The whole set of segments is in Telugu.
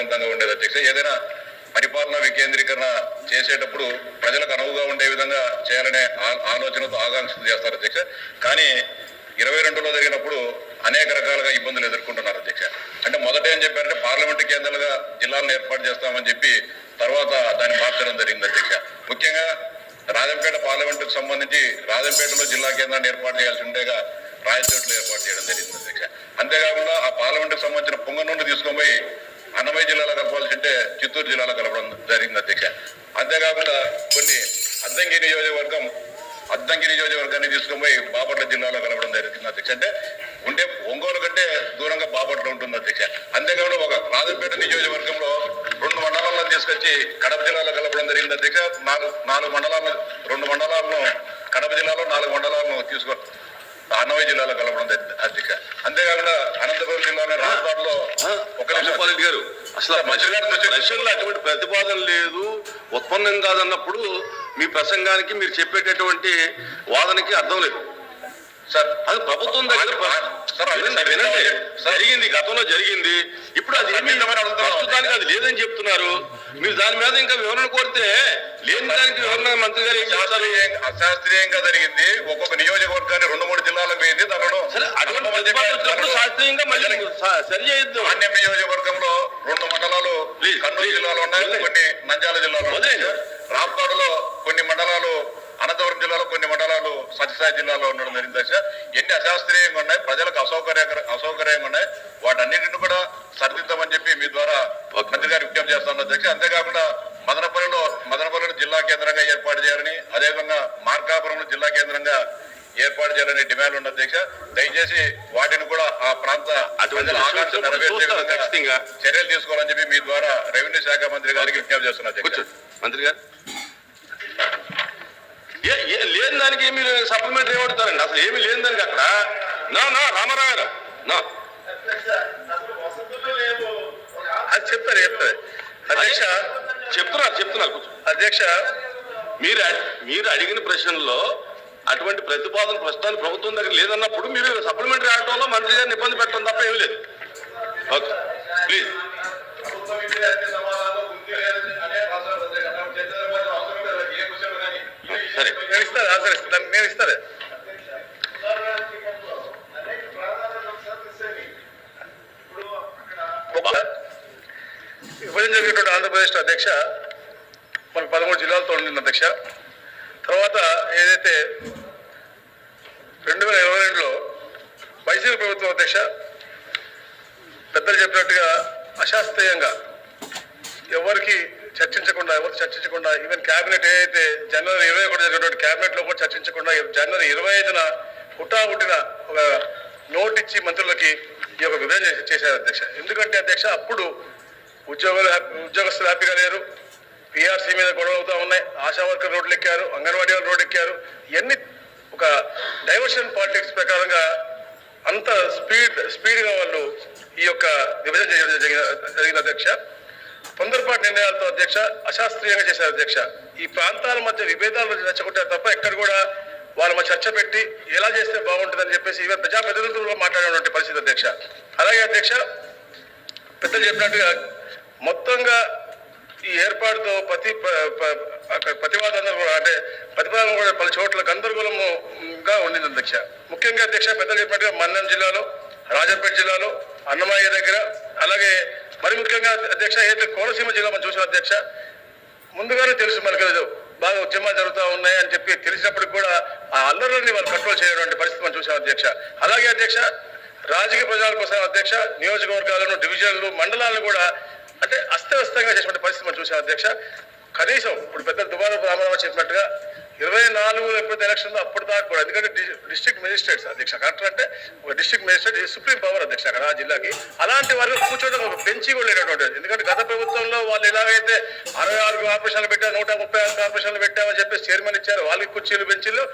ఆదర్శవంతంగా ఉండేది అధ్యక్ష. ఏదైనా పరిపాలన వికేంద్రీకరణ చేసేటప్పుడు ప్రజలకు అనువుగా ఉండే విధంగా చేయాలనే ఆలోచనతో ఆకాంక్షలు చేస్తారు అధ్యక్ష. కానీ ఇరవై రెండులో జరిగినప్పుడు అనేక రకాలుగా ఇబ్బందులు ఎదుర్కొంటున్నారు అధ్యక్ష. అంటే మొదట ఏం చెప్పారంటే పార్లమెంటు కేంద్రాలుగా జిల్లాలను ఏర్పాటు చేస్తామని చెప్పి తర్వాత దాన్ని మార్చడం జరిగింది అధ్యక్ష. ముఖ్యంగా రాజంపేట పార్లమెంటుకు సంబంధించి రాజంపేటలో జిల్లా కేంద్రాన్ని ఏర్పాటు చేయాల్సి ఉండేగా రాయచోట్లో ఏర్పాటు చేయడం జరిగింది అధ్యక్ష. అంతేకాకుండా ఆ పార్లమెంటుకు సంబంధించిన పొంగనూరు తీసుకొని అన్నమయ్య జిల్లాలో కలపాల్సి ఉంటే చిత్తూరు జిల్లాలో కలపడం జరిగింది అధ్యక్ష. అంతేకాకుండా కొన్ని అద్దంకి నియోజకవర్గం అద్దంకి నియోజకవర్గాన్ని తీసుకుపోయి బాపట్ల జిల్లాలో కలపడం జరిగింది అధ్యక్ష. అంటే ఉండే ఒంగోలు కంటే దూరంగా బాపట్ల ఉంటుంది అధ్యక్ష. అంతేకాకుండా ఒక రాజంపేట నియోజకవర్గంలో రెండు మండలాలను తీసుకొచ్చి కడప జిల్లాలో కలపడం జరిగింది అధ్యక్ష. నాలుగు నాలుగు మండలాలను రెండు మండలాలను కడప జిల్లాలో నాలుగు మండలాలను తీసుకో అన్నమయ్య జిల్లాలో కలపడం అధ్యక్ష అంతేకాకుండా అనంతపురం జిల్లాలో రాజధానిలో ఒక రామపాలరెడ్డి గారు అసలు ప్రశ్నలో అటువంటి ప్రతిపాదన లేదు ఉత్పన్నం కాదన్నప్పుడు మీ ప్రసంగానికి మీరు చెప్పేటటువంటి వాదనకి అర్థం లేదు. సార్ అది ప్రభుత్వం దగ్గర ప్ర- సార్, అది వినండి. జరిగింది గతంలో జరిగింది. ఇప్పుడు అది ఏమీ. ప్రస్తుతానికి అది లేదని చెప్తున్నారు. మీరు దాని మీద ఇంకా వివరణ కోరితే లేని దానికి వివరణ మంత్రి గారు ఏం చేస్తారు అశాస్త్రీయంగా జరిగింది. ఒక్కొక్క శాస్త్రీయంగా మళ్ళీ సరి చేయొద్దు నాణ్యం నియోజకవర్గంలో రెండు మండలాలు కర్నూలు. జిల్లాలో ఉన్నాయి. కొన్ని నంద్యాల జిల్లాలో. రాప్తాడులో కొన్ని మండలాలు అనంతపురం జిల్లాలో కొన్ని మండలాలు సత్యసాయి జిల్లాలో ఉండడం జరిగింది దశ ఎన్ని అశాస్త్రీయంగా ఉన్నాయి ప్రజలకు అసౌకర్య అసౌకర్యంగా ఉన్నాయి వాటన్నిటిని కూడా సరిదిద్దామని చెప్పి మీ ద్వారా. మంత్రి గారు విజ్ఞప్తి చేస్తాను అధ్యక్ష అంతేకాకుండా మదనపల్లిలో మదనపల్లిని జిల్లా కేంద్రంగా ఏర్పాటు చేయాలని అదేవిధంగా మార్కాపురం జిల్లా కేంద్రంగా ఏర్పాటు చేయాలని డిమాండ్ ఉంది అధ్యక్ష దయచేసి వాటిని ప్రాంత ప్రజల ఖచ్చితంగా. చర్యలు తీసుకోవాలని చెప్పి మీ ద్వారా రెవెన్యూ శాఖ మంత్రి గారికి విజ్ఞప్తి చేస్తున్నా అధ్యక్ష. కూర్చోండి. మంత్రి గారు. లేని దానికి మీరు సప్లిమెంటరీ ఏమడుతారండి అసలు ఏమి లేని దానికి అక్కడ? నా నా రామారావు గారు. నా. అది చెప్తారు చెప్తారు. అధ్యక్ష. చెప్తున్నారు చెప్తున్నారు అధ్యక్ష. మీరు మీరు అడిగిన ప్రశ్నల్లో అటువంటి ప్రతిపాదన ప్రస్తుతానికి ప్రభుత్వం దగ్గర లేదన్నప్పుడు మీరు సప్లిమెంటరీ ఆడటంలో మంత్రి గారిని ఇబ్బంది పెట్టడం తప్ప ఏమీ లేదు. ఓకే. ప్లీజ్ సరే. నేను ఇస్తాను నేను విభజన జరిగినటువంటి ఆంధ్రప్రదేశ్ అధ్యక్ష? మనకు పదమూడు జిల్లాలతో ఉండింది అధ్యక్ష. తర్వాత ఏదైతే రెండు వేల ఇరవై రెండులో వైసీపీ ప్రభుత్వం అధ్యక్ష పెద్దలు చెప్పినట్టుగా అశాస్త్రీయంగా ఎవరికి చర్చించకుండా ఎవరు చర్చించకుండా ఈవెన్ కేబినెట్ ఏదైతే జనవరి ఇరవై ఒకటి జరిగినటువంటి కేబినెట్ కూడా చర్చించకుండా జనవరి ఇరవై ఐదున పుట్టా పుట్టిన ఒక నోటిచ్చి ఇచ్చి మంత్రులకి ఈ యొక్క విభజన చేశారు అధ్యక్ష. ఎందుకంటే అధ్యక్ష అప్పుడు ఉద్యోగులు హ్యాపీ- ఉద్యోగస్తులు హ్యాపీగా లేరు. పిఆర్సీ మీద గొడవ అవుతా ఉన్నాయి. ఆశా వర్కర్ రోడ్లు ఎక్కారు అంగన్వాడీ వాళ్ళు రోడ్లు ఎక్కారు ఇవన్నీ ఒక డైవర్షన్ పాలిటిక్స్ ప్రకారంగా అంత స్పీడ్ స్పీడ్గా వాళ్ళు ఈ యొక్క విభజన చేయడం జరిగిన- అధ్యక్ష. తొందరపాటు నిర్ణయాలతో అధ్యక్ష అశాస్త్రీయంగా చేశారు అధ్యక్ష. ఈ ప్రాంతాల మధ్య విభేదాలు రెచ్చగొట్టారు తప్ప ఎక్కడ కూడా వాళ్ళ మధ్య చర్చ పెట్టి ఎలా చేస్తే బాగుంటుందని చెప్పేసి ఇవే ప్రజాప్రతినిధులు కూడా పరిస్థితి అధ్యక్ష. అలాగే అధ్యక్ష పెద్దలు చెప్పినట్టుగా మొత్తంగా ఈ ఏర్పాటుతో ప్రతి ప- కూడా అంటే ప్రతిపాదన కూడా పలు చోట్ల గందరగోళముగా ఉండింది అధ్యక్ష. ముఖ్యంగా అధ్యక్ష పెద్దలు చెప్పినట్టుగా మన్నం జిల్లాలో రాజంపేట జిల్లాలో అన్నమయ్య దగ్గర అలాగే మరి ముఖ్యంగా అధ్యక్ష ఏదైతే కోనసీమ జిల్లా మనం చూసాం అధ్యక్ష ముందుగానే తెలుసు మనకు ఏదో బాగా ఉద్యమాలు జరుగుతూ ఉన్నాయి అని చెప్పి తెలిసినప్పటికి కూడా ఆ అల్లర్లని వాళ్ళు కంట్రోల్ చేయడం పరిస్థితి మనం చూసాం అధ్యక్ష. అలాగే అధ్యక్ష రాజకీయ ప్రజల కోసం అధ్యక్ష నియోజకవర్గాలను డివిజన్లు మండలాలను కూడా అంటే అస్తవ్యస్తంగా చేసినటువంటి పరిస్థితి మనం చూసాం అధ్యక్ష. కనీసం ఇప్పుడు పెద్ద దుబారా రామారావు చెప్పినట్టుగా ఇరవై నాలుగులో ఎప్పుడైతే ఎలక్షన్ అప్పుడు దాకా కూడా ఎందుకంటే డిస్ట్రిక్ట్ మేజిస్ట్రేట్స్ అధ్యక్ష కలెక్టర్ అంటే ఒక డిస్ట్రిక్ట్ మేజిస్ట్రేట్ సుప్రీం పవర్ అధ్యక్ష అక్కడ ఆ జిల్లాకి. అలాంటి వారు కూర్చోవడం ఒక బెంచి కూడా లేనటువంటి ఎందుకంటే గత ప్రభుత్వంలో వాళ్ళు ఎలాగైతే అరవై ఆరు కార్పొరేషన్లు పెట్టారు నూట ముప్పై ఆరు కార్పొరేషన్లు పెట్టామని చెప్పేసి చైర్మన్ ఇచ్చారు వాళ్ళకి కుర్చీలు బెంచీలు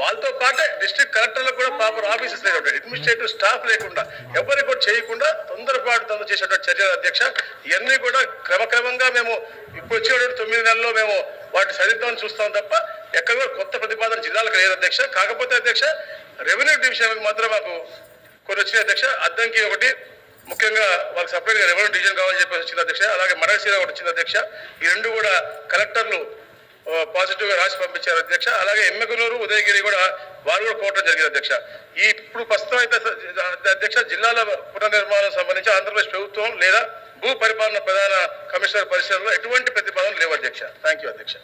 వాళ్ళతో పాటే డిస్ట్రిక్ట్ కలెక్టర్లకు కూడా ప్రాపర్ ఆఫీసెస్ లేకుండా అడ్మినిస్ట్రేటివ్ స్టాఫ్ లేకుండా ఎవరికి కూడా చేయకుండా తొందరపాటు తొందర చేసేటువంటి చర్యలు అధ్యక్ష. ఇవన్నీ కూడా క్రమక్రమంగా మేము ఇప్పుడు వచ్చేటువంటి తొమ్మిది నెలల్లో మేము వాటి సరిద్దామని చూస్తాం తప్ప ఎక్కడ కూడా కొత్త ప్రతిపాదన జిల్లాలకు లేదు అధ్యక్ష. కాకపోతే అధ్యక్ష రెవెన్యూ డివిజన్కి మాత్రం మాకు కొన్ని వచ్చినాయి అధ్యక్ష. అద్దంకి ఒకటి ముఖ్యంగా వాళ్ళకి సపరేట్గా రెవెన్యూ డివిజన్ కావాలని చెప్పేసి వచ్చింది అధ్యక్ష. అలాగే మరసీర ఒకటి వచ్చింది అధ్యక్ష. ఈ రెండు కూడా కలెక్టర్లు పాజిటివ్గా రాసి పంపించారు అధ్యక్ష. అలాగే ఎమ్మెగనూరు ఉదయగిరి కూడా వారు కూడా కోరడం జరిగింది అధ్యక్ష. ఈ ఇప్పుడు ప్రస్తుతం అయితే అధ్యక్ష జిల్లాల పునర్నిర్మాణం సంబంధించి ఆంధ్రప్రదేశ్ ప్రభుత్వం లేదా భూ పరిపాలన ప్రధాన కమిషనర్ పరిశీలనలో ఎటువంటి ప్రతిపాదన లేవు అధ్యక్ష. థ్యాంక్ యూ అధ్యక్ష.